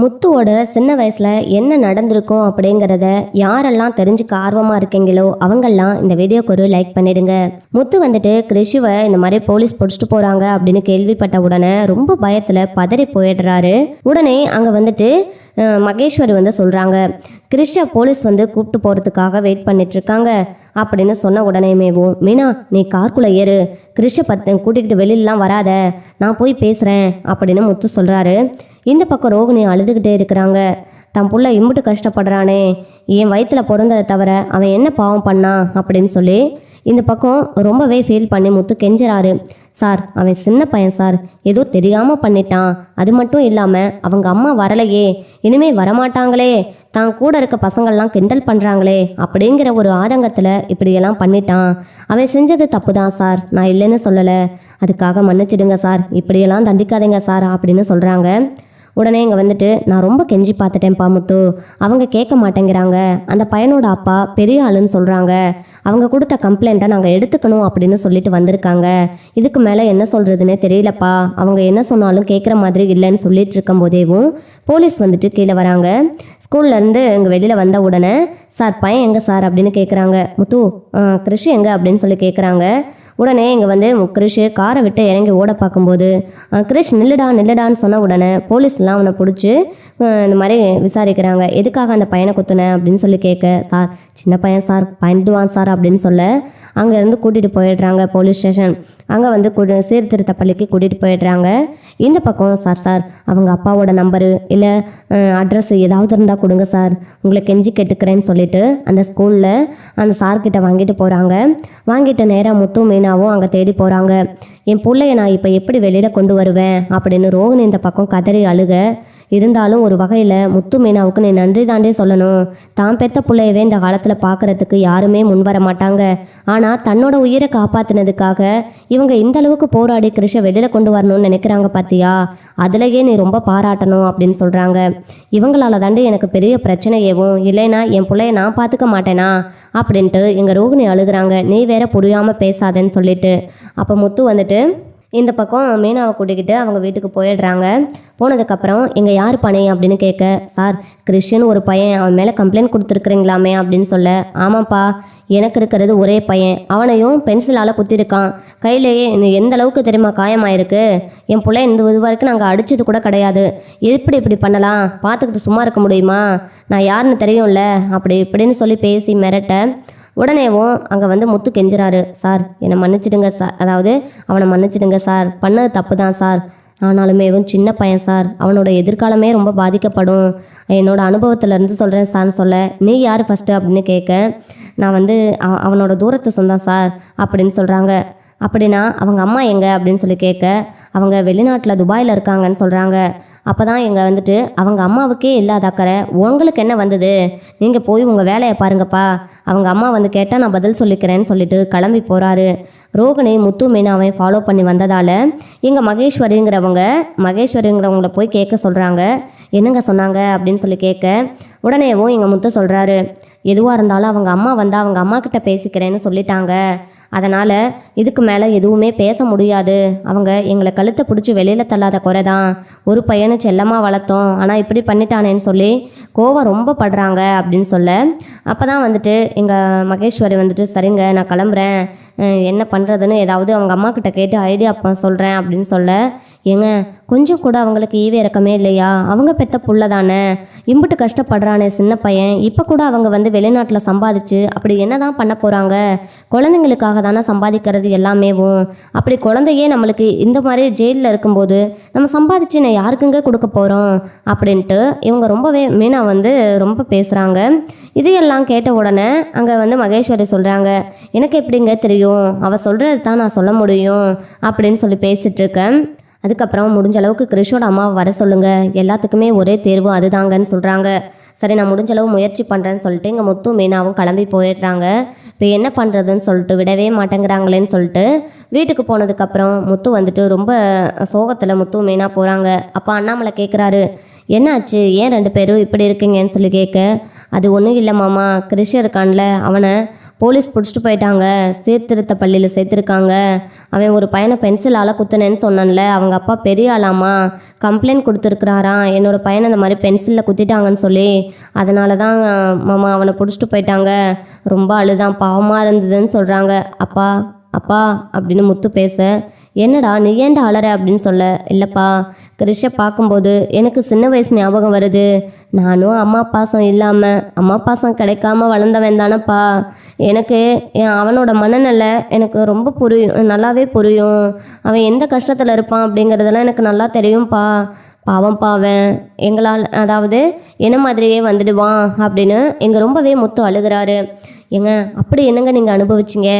முத்துவோட சின்ன வயசில் என்ன நடந்திருக்கும் அப்படிங்கிறத யாரெல்லாம் தெரிஞ்சுக்க ஆர்வமாக இருக்கீங்களோ அவங்கெல்லாம் இந்த வீடியோக்கு ஒரு லைக் பண்ணிடுங்க. முத்து வந்துட்டு கிருஷுவை இந்த மாதிரி போலீஸ் பிடிச்சிட்டு போகிறாங்க அப்படின்னு கேள்விப்பட்ட உடனே ரொம்ப பயத்தில் பதறி போயிடுறாரு. உடனே அங்கே வந்துட்டு மகேஸ்வரி வந்து சொல்கிறாங்க கிருஷை போலீஸ் வந்து கூப்பிட்டு போகிறதுக்காக வெயிட் பண்ணிட்டு இருக்காங்க அப்படின்னு சொன்ன உடனேமேவும் மீனா நீ கார்க்குள்ளே ஏறு. கிருஷ்ண பத்து கூட்டிகிட்டு வெளியிலலாம் வராத. நான் போய் பேசுகிறேன் அப்படின்னு முத்து சொல்கிறாரு இந்த பக்கம் ரோகிணி அழுதுகிட்டே இருக்கிறாங்க. தன் புள்ள இம்புட்டு கஷ்டப்படுறானே. என் வயிற்றுல பிறந்ததை தவிர அவன் என்ன பாவம் பண்ணான் அப்படின்னு சொல்லி இந்த பக்கம் ரொம்பவே ஃபீல் பண்ணி முத்து கெஞ்சுறாரு. சார் அவன் சின்ன பையன் சார். ஏதோ தெரியாமல் பண்ணிட்டான். அது மட்டும் இல்லாமல் அவங்க அம்மா வரலையே. இனிமே வரமாட்டாங்களே. தான் கூட இருக்க பசங்கள்லாம் கிண்டல் பண்ணுறாங்களே அப்படிங்கிற ஒரு ஆதங்கத்தில் இப்படியெல்லாம் பண்ணிட்டான். அவன் செஞ்சது தப்பு தான் சார். நான் இல்லைன்னு சொல்லலை. அதுக்காக மன்னிச்சிடுங்க சார். இப்படியெல்லாம் தண்டிக்காதீங்க சார் அப்படின்னு சொல்கிறாங்க உடனே இங்கே வந்துட்டு நான் ரொம்ப கெஞ்சி பார்த்துட்டேன்ப்பா முத்து. அவங்க கேட்க மாட்டேங்கிறாங்க. அந்த பையனோட அப்பா பெரிய ஆளுன்னு சொல்கிறாங்க அவங்க கொடுத்த கம்ப்ளைண்ட்டை நாங்கள் எடுத்துக்கணும் அப்படின்னு சொல்லிட்டு வந்திருக்காங்க. இதுக்கு மேலே என்ன சொல்கிறதுனே தெரியலப்பா. அவங்க என்ன சொன்னாலும் கேட்குற மாதிரி இல்லைன்னு சொல்லிட்டு இருக்கும் போதேவும் போலீஸ் வந்துட்டு கீழே வராங்க. ஸ்கூல்லேருந்து இங்கே வெளியில் வந்த உடனே சார் பையன் எங்கே சார்? அப்படின்னு கேட்குறாங்க முத்து கிருஷி எங்கே? அப்படின்னு சொல்லி கேட்குறாங்க உடனே இங்கே வந்து கிரிஷ் காரை விட்டு இறங்கி ஓட பார்க்கும்போது அஹ், கிரிஷ் நில்லுடா நில்லுடான்னு சொன்ன உடனே போலீஸ்லாம் அவனை பிடிச்சி இந்த மாதிரி விசாரிக்கிறாங்க. எதுக்காக அந்த பையனை குத்துனேன் அப்படின்னு சொல்லி கேட்க சார் சின்ன பையன் சார் பயந்துவான் சார் அப்படின்னு சொல்ல அங்கேருந்து கூட்டிகிட்டு போயிடுறாங்க போலீஸ் ஸ்டேஷன் அங்கே வந்து கூட்டி சீர்திருத்த பள்ளிக்கு கூட்டிகிட்டு போயிடுறாங்க. இந்த பக்கம் சார் சார் அவங்க அப்பாவோட நம்பரு இல்லை அட்ரஸ் ஏதாவது இருந்தால் கொடுங்க சார் உங்களை கெஞ்சி கேட்டுக்கிறேன்னு சொல்லிட்டு அந்த ஸ்கூலில் அந்த சார்கிட்ட வாங்கிட்டு போகிறாங்க வாங்கிட்டு நேராக முத்து மீனாவும் அங்கே தேடி போகிறாங்க என் பிள்ளைய நான் இப்போ எப்படி வெளியில் கொண்டு வருவேன்? அப்படின்னு ரோஹிணி இந்த பக்கம் கதறி அழுக இருந்தாலும் ஒரு வகையில் முத்து மீனாவுக்கு நீ நன்றி தாண்டே சொல்லணும். தான் பெத்த பிள்ளையவே இந்த காலத்தில் பார்க்கறதுக்கு யாருமே முன் வர மாட்டாங்க. ஆனால் தன்னோட உயிரை காப்பாற்றினதுக்காக இவங்க இந்த அளவுக்கு போராடி கிருஷை வெளியில் கொண்டு வரணும்னு நினைக்கிறாங்க பார்த்தியா அதுலயே நீ ரொம்ப பாராட்டணும் அப்படின்னு சொல்கிறாங்க இவங்களால தாண்டி எனக்கு பெரிய பிரச்சனையேவும் இல்லைனா என் பிள்ளைய நான் பார்த்துக்க மாட்டேனா? அப்படின்ட்டு எங்கள் ரோகிணி அழுகுறாங்க. நீ வேற புரியாமல் பேசாதேன்னு சொல்லிட்டு. அப்போ முத்து வந்துட்டு இந்த பக்கம் மீனாவை கூட்டிக்கிட்டு அவங்க வீட்டுக்கு போயிடுறாங்க. போனதுக்கப்புறம் இங்கே யார் பணி அப்படின்னு கேட்க சார் கிறிஸ்டின் ஒரு பையன். அவன் மேலே கம்ப்ளைண்ட் கொடுத்துருக்குறீங்களாமே? அப்படின்னு சொல்ல ஆமாப்பா எனக்கு இருக்கிறது ஒரே பையன். அவனையும் பென்சிலால் குத்திருக்கான். கையிலேயே எந்த அளவுக்கு தெரியுமா காயமாயிருக்கு? என் பிள்ளை இந்த இது வரைக்கும் நாங்கள் அடிச்சது கூட கிடையாது. எப்படி இப்படி பண்ணலாம். பார்த்துக்கிட்டு சும்மா இருக்க முடியுமா? நான் யாருன்னு தெரியும்ல? அப்படி இப்படின்னு சொல்லி பேசி மிரட்ட உடனேவும் அங்கே வந்து முத்து கெஞ்சுறாரு சார் என்னை மன்னிச்சிடுங்க சார். அதாவது அவனை மன்னிச்சிடுங்க சார். பண்ணது தப்பு தான் சார். ஆனாலுமே இவன் சின்ன பையன் சார். அவனோட எதிர்காலமே ரொம்ப பாதிக்கப்படும். என்னோட அனுபவத்திலேருந்து சொல்கிறேன் சார்னு சொல்ல. நீ யார் ஃபஸ்ட்டு அப்படின்னு கேட்க நான் வந்து அவ- அவனோட தூரத்தை சொந்தம் சார். அப்படின்னு சொல்கிறாங்க அப்படின்னா அவங்க அம்மா எங்கே? அப்படின்னு சொல்லி கேட்க அவங்க வெளிநாட்டில் துபாயில் இருக்காங்கன்னு சொல்கிறாங்க அப்போ தான் எங்கள் வந்துட்டு அவங்க அம்மாவுக்கே இல்லாத அக்கறை உங்களுக்கு என்ன வந்தது? நீங்கள் போய் உங்கள் வேலையை பாருங்கப்பா. அவங்க அம்மா வந்து கேட்டால் நான் பதில் சொல்லிக்கிறேன்னு சொல்லிட்டு கிளம்பி போகிறாரு ரோகிணி முத்து மீனாவை ஃபாலோ பண்ணி வந்ததால் இங்கே மகேஸ்வரிங்கிறவங்க மகேஸ்வரிங்கிறவங்கள போய் கேட்க சொல்கிறாங்க என்னங்க சொன்னாங்க? அப்படின்னு சொல்லி கேட்க உடனேவும் எங்கள் முத்து சொல்கிறாரு எதுவாக இருந்தாலும் அவங்க அம்மா வந்து அவங்க அம்மா கிட்ட பேசிக்கிறேன்னு சொல்லிட்டாங்க. அதனால் இதுக்கு மேலே எதுவுமே பேச முடியாது. அவங்க எங்களை கழுத்தை பிடிச்சி வெளியில் தள்ளாத குறை தான் ஒரு பையனை செல்லமாக வளர்த்தோம். ஆனால் இப்படி பண்ணிட்டானேன்னு சொல்லி கோவம் ரொம்ப படுறாங்க அப்படின்னு சொல்ல. அப்போ தான் வந்துட்டு எங்கள் மகேஸ்வரி வந்துட்டு சரிங்க நான் கிளம்புறேன். என்ன பண்ணுறதுன்னு ஏதாவது அவங்க அம்மா கிட்ட கேட்டு ஐடியா சொல்கிறேன் அப்படின்னு சொல்ல. ஏங்க கொஞ்சம் கூட அவங்களுக்கு ஈவே இறக்கமே இல்லையா? அவங்க பெத்த புள்ள தானே. இம்புட்டு கஷ்டப்படுறானே சின்ன பையன். இப்போ கூட அவங்க வந்து வெளிநாட்டில் சம்பாதிச்சு அப்படி என்ன தான் பண்ண போகிறாங்க குழந்தைங்களுக்காக தானே சம்பாதிக்கிறது எல்லாமேவும் அப்படி குழந்தையே நம்மளுக்கு இந்த மாதிரி ஜெயிலில் இருக்கும்போது நம்ம சம்பாதிச்சு நான் யாருக்குங்க கொடுக்க போகிறோம் அப்படின்ட்டு இவங்க ரொம்பவே மீனா வந்து ரொம்ப பேசுகிறாங்க இதையெல்லாம் கேட்ட உடனே அங்கே வந்து மகேஸ்வரி சொல்கிறாங்க எனக்கு எப்படிங்க தெரியும்? அவள் சொல்கிறது தான் நான் சொல்ல முடியும் அப்படின்னு சொல்லி பேசிகிட்ருக்கேன் அதுக்கப்புறம் முடிஞ்ச அளவுக்கு கிறிஷோட அம்மாவை வர சொல்லுங்க. எல்லாத்துக்குமே ஒரே தேர்வு அதுதாங்கன்னு சொல்கிறாங்க சரி நான் முடிஞ்ச அளவு முயற்சி பண்ணுறேன்னு சொல்லிட்டு இங்கே முத்து மீனாவும் கிளம்பி போயிடுறாங்க. இப்போ என்ன பண்ணுறதுன்னு சொல்லிட்டு விடவே மாட்டேங்கிறாங்களேன்னு சொல்லிட்டு வீட்டுக்கு போனதுக்கப்புறம் முத்து வந்துட்டு ரொம்ப சோகத்தில் முத்து மீனா போகிறாங்க அப்போ அண்ணாமலை கேட்குறாரு என்னாச்சு? ஏன் ரெண்டு பேரும் இப்படி இருக்கீங்கன்னு சொல்லி கேட்க? அது ஒன்றும் இல்லை மாமா. கிருஷ் இருக்கான்ல. அவனை போலீஸ் பிடிச்சிட்டு போயிட்டாங்க. சீர்திருத்த பள்ளியில் சேர்த்துருக்காங்க. அவன் ஒரு பையனை பென்சிலால் குத்துனேன்னு சொன்னான்ல. அவங்க அப்பா பெரிய ஆளாமா கம்ப்ளைண்ட் கொடுத்துருக்குறாராம் என்னோட பையனை இந்த மாதிரி பென்சிலில் குத்திட்டாங்கன்னு சொல்லி. அதனால தான் மாமா அவனை பிடிச்சிட்டு போயிட்டாங்க. ரொம்ப அழுதான் பாவமாக இருந்ததுன்னு சொல்கிறாங்க அப்பா அப்பா அப்படின்னு முத்து பேச என்னடா நீ ஏன்டா அலற அப்படின்னு சொல்ல? இல்லைப்பா கிருஷை பார்க்கும்போது எனக்கு சின்ன வயசு ஞாபகம் வருது. நானும் அம்மா பாசம் இல்லாமல் அம்மா பாசம் கிடைக்காம வளர்ந்தவன் தானப்பா. எனக்கு என் அவனோட மனநிலை எனக்கு ரொம்ப புரியும் நல்லாவே புரியும். அவன் எந்த கஷ்டத்தில் இருப்பான் அப்படிங்கிறதெல்லாம் எனக்கு நல்லா தெரியும்ப்பா பாவம் பாவன் எங்களால் அதாவது என்ன மாதிரியே வந்துடுவான் அப்படின்னு எங்கள் ரொம்பவே முத்து அழுகிறாரு. ஏங்க அப்படி என்னங்க நீங்கள் அனுபவிச்சிங்க?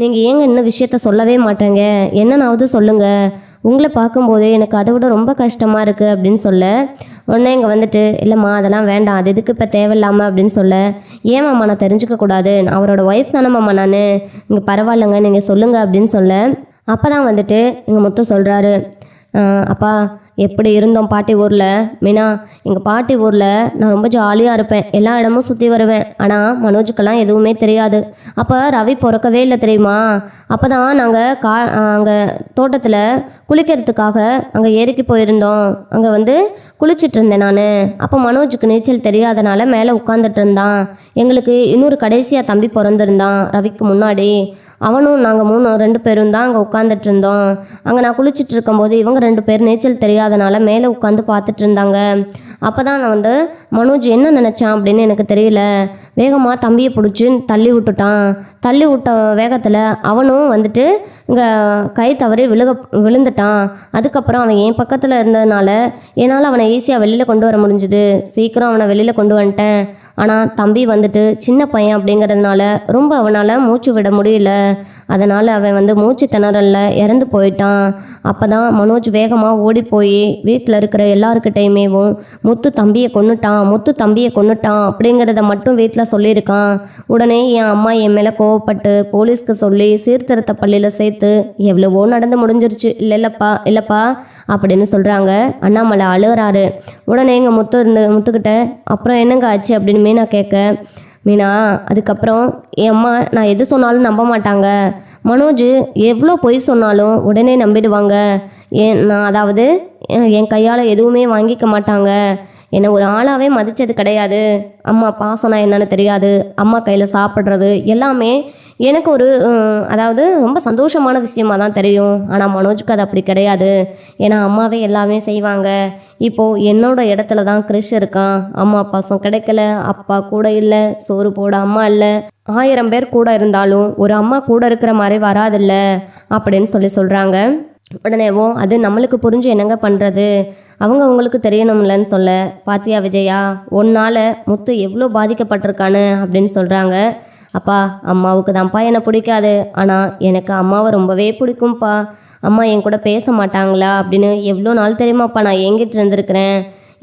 நீங்கள் ஏங்க இன்னும் விஷயத்த சொல்லவே மாட்டேங்க? என்னன்னாவது சொல்லுங்க. உங்களை பார்க்கும்போது எனக்கு அதை விட ரொம்ப கஷ்டமாக இருக்குது அப்படின்னு சொல்ல. உடனே இங்கே வந்துட்டு இல்லைம்மா அதெல்லாம் வேண்டாம். அது எதுக்கு இப்போ தேவையில்லாமல் அப்படின்னு சொல்ல. ஏமாம்மா நான் தெரிஞ்சுக்க கூடாது. அவரோட ஒய்ஃப் தானேம்மா நான். இங்கே பரவாயில்லைங்க நீங்கள் சொல்லுங்கள் அப்படின்னு சொல்ல. அப்போ தான் வந்துட்டு எங்கள் முத்து சொல்கிறாரு அப்பா எப்படி இருந்தோம் பாட்டி ஊரில்? மீனா எங்கள் பாட்டி ஊரில் நான் ரொம்ப ஜாலியாக இருப்பேன். எல்லா இடமும் சுற்றி வருவேன். ஆனால் மனோஜுக்கெல்லாம் எதுவுமே தெரியாது. அப்போ ரவி பிறக்கவே இல்லை தெரியுமா? அப்போ தான் நாங்கள் கா அங்கே தோட்டத்தில் குளிக்கிறதுக்காக அங்கே ஏரிக்கு போயிருந்தோம். அங்கே வந்து குளிச்சிட்ருந்தேன் நான். அப்போ மனோஜுக்கு நீச்சல் தெரியாதனால மேலே உட்காந்துட்டு இருந்தான். எங்களுக்கு இன்னொரு கடைசியாக தம்பி பிறந்திருந்தான் ரவிக்கு முன்னாடி. அவனும் நாங்கள் மூணு ரெண்டு பேரும் தான் அங்கே உட்காந்துட்டு இருந்தோம் அங்கே நான் குளிச்சுட்டு இருக்கும்போது இவங்க ரெண்டு பேர் நீச்சல் தெரியாதனால மேலே உட்காந்து பார்த்துட்டு இருந்தாங்க அப்போ தான் நான் வந்து மனோஜ் என்ன நினச்சான்? அப்படின்னு எனக்கு தெரியல. வேகமாக தம்பியை பிடிச்சி தள்ளி விட்டுட்டான். தள்ளி விட்ட வேகத்தில் அவனும் வந்துட்டு இங்கே கை தவறி விழுக விழுந்துட்டான். அதுக்கப்புறம் அவன் என் பக்கத்தில் இருந்ததுனால என்னால் அவனை ஈஸியாக வெளியில் கொண்டு வர முடிஞ்சுது. சீக்கிரம் அவனை வெளியில் கொண்டு வந்துட்டேன். ஆனால் தம்பி வந்துட்டு சின்ன பையன் அப்படிங்கிறதுனால ரொம்ப அவனால் மூச்சு விட முடியல. அதனால் அவன் வந்து மூச்சு திணறலில் இறந்து போயிட்டான். அப்போ தான் மனோஜ் வேகமாக ஓடி போய் வீட்டில் இருக்கிற எல்லாருக்கிட்டையுமேவும் முத்து தம்பியை கொண்டுட்டான் முத்து தம்பியை கொன்னுட்டான் அப்படிங்கிறத மட்டும் வீட்டில் சொல்லியிருக்கான். உடனே என் அம்மா என் மேலே கோவப்பட்டு போலீஸ்க்கு சொல்லி சீர்திருத்த பள்ளியில் சேர்த்து எவ்வளவோ நடந்து முடிஞ்சிருச்சு. இல்லை இல்லைப்பா இல்லைப்பா அப்படின்னு சொல்கிறாங்க அண்ணாமலை அழுகிறாரு. உடனே எங்கள் முத்து இருந்து முத்துக்கிட்ட அப்புறம் என்னங்க ஆச்சு? அப்படின்னு மீனா கேட்க மீனா அதுக்கப்புறம் என் அம்மா நான் எது சொன்னாலும் நம்ப மாட்டாங்க. மனோஜ் எவ்வளோ பொய் சொன்னாலும் உடனே நம்பிடுவாங்க. ஏன் நான் அதாவது என் கையால் எதுவுமே வாங்கிக்க மாட்டாங்க. என்னை ஒரு ஆளாகவே மதித்தது கிடையாது. அம்மா பாசம்னா என்னன்னு தெரியாது. அம்மா கையில் சாப்பிட்றது எல்லாமே எனக்கு ஒரு அதாவது ரொம்ப சந்தோஷமான விஷயமா தான் தெரியும். ஆனால் மனோஜுக்கு அது அப்படி கிடையாது. ஏன்னா அம்மாவே எல்லாமே செய்வாங்க. இப்போது என்னோடய இடத்துல தான் கிறிஷ் இருக்கான் அம்மா பாசம் கிடைக்கல. அப்பா கூட இல்லை. சோறு போட அம்மா இல்லை. ஆயிரம் பேர் கூட இருந்தாலும் ஒரு அம்மா கூட இருக்கிற மாதிரி வராதில்ல அப்படின்னு சொல்லி சொல்கிறாங்க உடனேவோ அது நம்மளுக்கு புரிஞ்சு என்னங்க பண்ணுறது அவங்க அவங்களுக்கு தெரியணும்லன்னு சொல்ல பாத்தியா விஜயா உன்னால் முத்து எவ்வளோ பாதிக்கப்பட்டிருக்கான்னு அப்படின்னு சொல்கிறாங்க அப்பா அம்மாவுக்கு தான்ப்பா என்னை பிடிக்காது. ஆனால் எனக்கு அம்மாவை ரொம்பவே பிடிக்கும்ப்பா அம்மா என் கூட பேச மாட்டாங்களா அப்படின்னு எவ்வளோ நாள் தெரியுமாப்பா நான் ஏங்கிட்டு இருந்திருக்கிறேன்.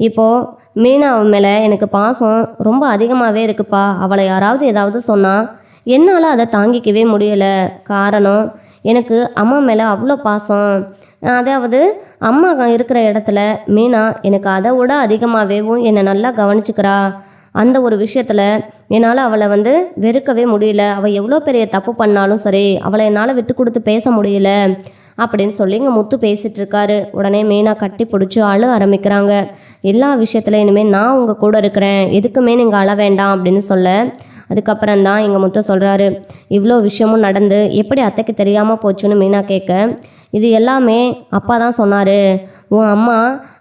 இப்போது மீனா அவன் மேலே எனக்கு பாசம் ரொம்ப அதிகமாகவே இருக்குப்பா. அவளை யாராவது ஏதாவது சொன்னால் என்னால் அதை தாங்கிக்கவே முடியலை. காரணம் எனக்கு அம்மா மேலே அவ்வளோ பாசம். அதாவது அம்மா இருக்கிற இடத்துல மீனா எனக்கு அதை விட அதிகமாகவேவும் என்னை நல்லா கவனிச்சுக்கிறா. அந்த ஒரு விஷயத்தில் என்னால் அவளை வந்து வெறுக்கவே முடியல. அவள் எவ்வளோ பெரிய தப்பு பண்ணாலும் சரி அவளை என்னால் விட்டு கொடுத்து பேச முடியல அப்படின்னு சொல்லி இங்கே முத்து பேசிகிட்டு இருக்காரு. உடனே மீனா கட்டி பிடிச்சி அழ ஆரம்பிக்கிறாங்க. எல்லா விஷயத்துல இனிமேல் நான் உங்கள் கூட இருக்கிறேன். எதுக்குமே நீங்கள் அழ வேண்டாம் அப்படின்னு சொல்ல அதுக்கப்புறம் தான் எங்கள் முத்து சொல்கிறாரு இவ்வளோ விஷயமும் நடந்து எப்படி அத்தைக்கு தெரியாமல் போச்சுன்னு மீனா கேட்க இது எல்லாமே அப்பா தான் சொன்னார். உன் அம்மா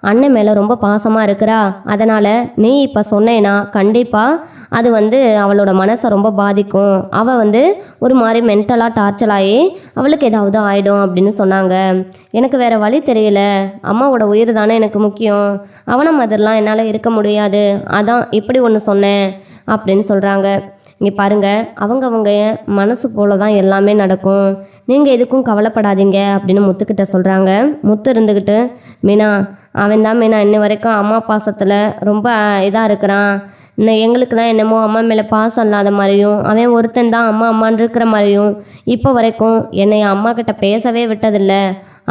அண்ணன் மேலே ரொம்ப பாசமாக இருக்கிறா. அதனால் நீ இப்போ சொன்னேன்னா கண்டிப்பாக அது வந்து அவளோட மனசை ரொம்ப பாதிக்கும். அவள் வந்து ஒரு மாதிரி மென்டலாக டார்ச்சர் ஆகி அவளுக்கு ஏதாவது ஆகிடும் அப்படின்னு சொன்னாங்க. எனக்கு வேறு வழி தெரியல. அம்மாவோட உயிர் தானே எனக்கு முக்கியம். அவனை மாதிரிலாம் என்னால் இருக்க முடியாது. அதான் இப்படி ஒன்று சொன்னேன் அப்படின்னு சொல்கிறாங்க இங்கே பாருங்கள் அவங்கவங்க மனசு போல தான் எல்லாமே நடக்கும். நீங்கள் எதுக்கும் கவலைப்படாதீங்க அப்படின்னு முத்துக்கிட்ட சொல்கிறாங்க முத்து இருந்துக்கிட்டு மீனா அவன் தான் மீனா. இன்ன வரைக்கும் அம்மா பாசத்தில் ரொம்ப இதாக இருக்கிறான். இன்னும் எங்களுக்குலாம் என்னமோ அம்மா மேலே பாசம் இல்லாத மாதிரியும் அவன் ஒருத்தன் தான் அம்மா அம்மான்னு இருக்கிற மாதிரியும் இப்போ வரைக்கும் என்னை அம்மா கிட்ட பேசவே விட்டதில்ல.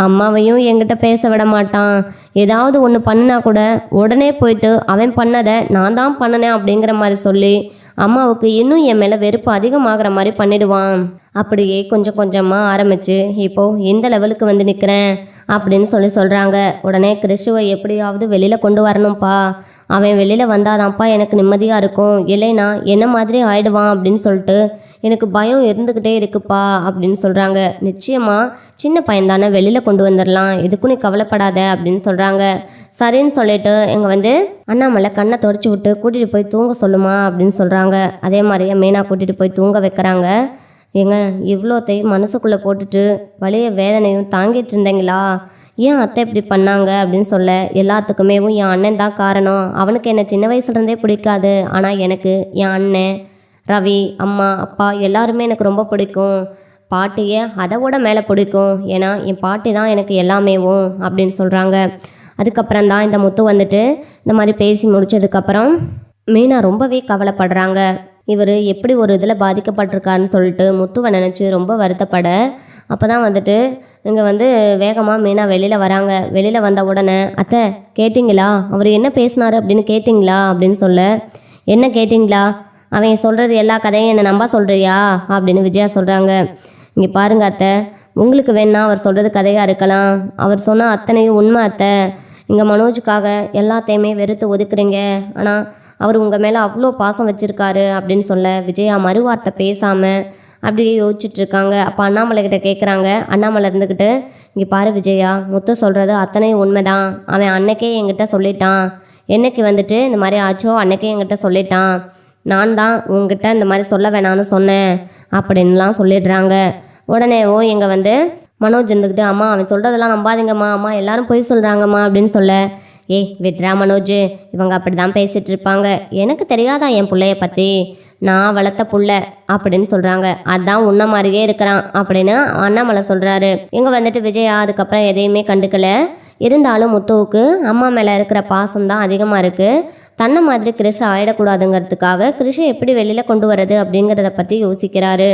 அம்மாவையும் என்கிட்ட பேச விட மாட்டான். ஏதாவது ஒன்று பண்ணுனா கூட உடனே போயிட்டு அவன் பண்ணதை நான் தான் பண்ணினேன் அப்படிங்கிற மாதிரி சொல்லி அம்மாவுக்கு இன்னும் என் மேலே வெறுப்பு அதிகமாகிற மாதிரி பண்ணிடுவான். அப்படியே கொஞ்சம் கொஞ்சமாக ஆரம்பிச்சு இப்போ எந்த லெவலுக்கு வந்து நிற்கிறேன் அப்படின்னு சொல்லி சொல்கிறாங்க உடனே கிறிஷுவை எப்படியாவது வெளியில் கொண்டு வரணும்ப்பா அவன் வெளியில் வந்தாதான்ப்பா எனக்கு நிம்மதியாக இருக்கும். இல்லைனா என்ன மாதிரி ஆயிடுவான் அப்படின்னு சொல்லிட்டு எனக்கு பயம் இருந்துக்கிட்டே இருக்குப்பா அப்படின்னு சொல்கிறாங்க நிச்சயமாக சின்ன பையன் தானே வெளியில் கொண்டு வந்துடலாம் எதுக்கும் நீ கவலைப்படாத அப்படின்னு சொல்கிறாங்க சரின்னு சொல்லிட்டு இங்கே வந்து அண்ணாமலை கண்ணை தொடச்சி விட்டு கூட்டிகிட்டு போய் தூங்க சொல்லுமா அப்படின்னு சொல்கிறாங்க அதே மாதிரியே மீனா கூட்டிகிட்டு போய் தூங்க வைக்கிறாங்க. ஏங்க இவ்வளோத்தையும் மனசுக்குள்ளே போட்டுட்டு வலிய வேதனையும் தாங்கிட்டு இருந்தீங்களா? ஏன் அத்தை இப்படி பண்ணாங்க? அப்படின்னு சொல்ல எல்லாத்துக்குமேவும் என் அண்ணன் தான் காரணம். அவனுக்கு என்னை சின்ன வயசுலேருந்தே பிடிக்காது. ஆனால் எனக்கு என் அண்ணன் ரவி அம்மா அப்பா எல்லாருமே எனக்கு ரொம்ப பிடிக்கும். பாட்டியை அதை விட மேலே பிடிக்கும்? ஏன்னா என் பாட்டி தான் எனக்கு எல்லாமேவும் அப்படின்னு சொல்கிறாங்க அதுக்கப்புறம் தான் இந்த முத்து வந்துட்டு இந்த மாதிரி பேசி முடித்ததுக்கப்புறம் மீனா ரொம்பவே கவலைப்படுறாங்க. இவர் எப்படி ஒரு இதில் பாதிக்கப்பட்டிருக்காருன்னு சொல்லிட்டு முத்துவை நினச்சி ரொம்ப வருத்தப்பட அப்போ தான் வந்துட்டு இங்கே வந்து வேகமாக மீனா வெளியில் வராங்க. வெளியில் வந்த உடனே அத்தை கேட்டிங்களா? அவர் என்ன பேசினாரு அப்படின்னு கேட்டிங்களா? அப்படின்னு சொல்ல என்ன கேட்டிங்களா? அவன் சொல்கிறது எல்லா கதையும் என்னை நம்ப சொல்கிறியா அப்படின்னு விஜயா சொல்கிறாங்க இங்கே பாருங்க அத்தை. உங்களுக்கு வேணா அவர் சொல்கிறது கதையாக இருக்கலாம். அவர் சொன்ன அத்தனையும் உண்மை அத்தை. இங்கே மனோஜுக்காக எல்லாத்தையுமே வெறுத்து ஒதுக்குறீங்க. ஆனால் அவர் உங்கள் மேலே அவ்வளோ பாசம் வச்சுருக்காரு அப்படின்னு சொல்ல விஜயா மறுவார்த்தை பேசாமல் அப்படியே யோசிச்சுட்டு இருக்காங்க அப்போ அண்ணாமலை கிட்ட கேட்குறாங்க அண்ணாமலை இருந்துக்கிட்டு இங்கே பாரு விஜயா முத்து சொல்கிறது அத்தனையும் உண்மைதான். அவன் அன்னைக்கே என்கிட்ட சொல்லிட்டான். என்னைக்கு வந்துட்டு இந்த மாதிரி ஆச்சோ அன்னைக்கே என்கிட்ட சொல்லிட்டான். நான் தான் உங்ககிட்ட இந்த மாதிரி சொல்ல வேணான்னு சொன்னேன் அப்படின்லாம் சொல்லிடுறாங்க. உடனே ஓ எங்கள் வந்து மனோஜ் இருந்துக்கிட்டு அம்மா அவன் சொல்கிறதெல்லாம் நம்பாதீங்கம்மா. அம்மா எல்லாரும் போய் சொல்கிறாங்கம்மா அப்படின்னு சொல்ல ஏய் விட்ரா மனோஜ். இவங்க அப்படி தான் பேசிகிட்டு இருப்பாங்க எனக்கு தெரியாதா என் பிள்ளைய பற்றி நான் வளர்த்த புள்ள அப்படின்னு சொல்கிறாங்க அதான் உன்ன மாதிரியே இருக்கிறான் அப்படின்னு அண்ணாமலை சொல்கிறாரு இங்கே வந்துட்டு விஜயா அதுக்கப்புறம் எதையுமே கண்டுக்கல. இருந்தாலும் முத்துவுக்கு அம்மா மேலே இருக்கிற பாசம் தான் அதிகமாக இருக்குது தன்னை மாதிரி கிறிஷ் ஆயிடக்கூடாதுங்கிறதுக்காக கிறிஷை எப்படி வெளியில் கொண்டு வரது அப்படிங்கிறத பற்றி யோசிக்கிறாரு.